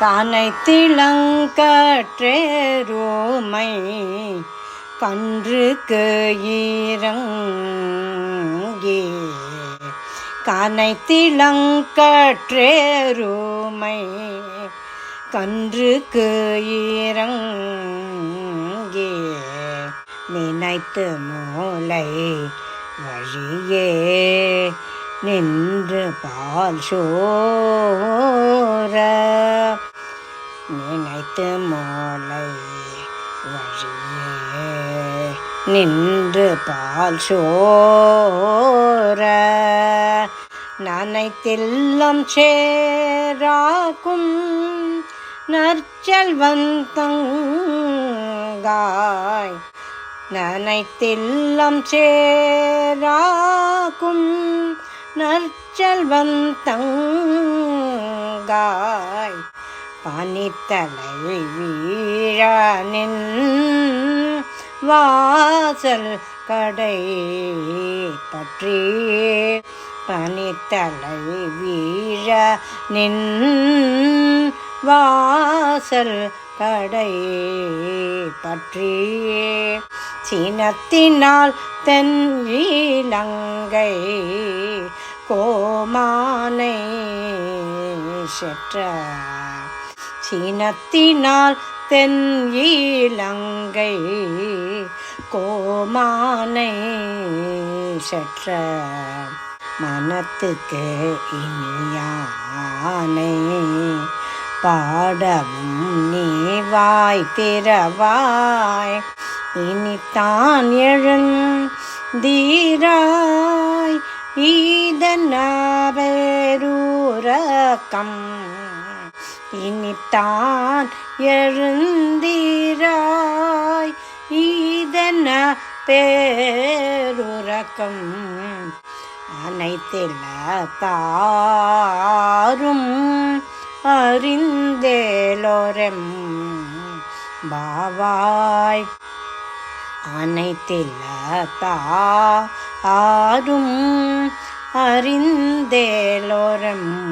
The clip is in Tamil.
கனைத்திளங்கற்றேருமை கன்றுக்கு ஈரங்கே. கனை திளங்கற்றேரோமை கன்றுக்கு ஈரங்கே. நினைத்து மூளை வழியே நின்று பால் சோர நினைத்த மாலை வழியே நின்று பால் சோர நனைத்தெல்லாம் சேராக்கும் நற்செல்வந்தங்காய் நனைத்தெல்லாம் சேராக்கும் நற்செல்வந்தங்காய் பனித்தலை வீழானின் வாசல் கடை பற்றி பனித்தலை வீழ நின் வாசல் கடை பற்றி சினத்தினால் தென் இலங்கை கோமானை செற்ற சினத்தினால் தென் ஈலங்கை கோமானை செற்ற மனத்துக்கு இனியானை பாடவும் நீ வாய் திறவாய். இனித்தான் எழுந்தீராய். ஈதனபேரூரக்கம் இனித்தான் எழுந்தீராய். ஈதன பேருறக்கம்? அனைத்தில தாரும் அறிந்தேலோரம். பாவாய். அனைத்தில தாரும் அறிந்தேலோரம்.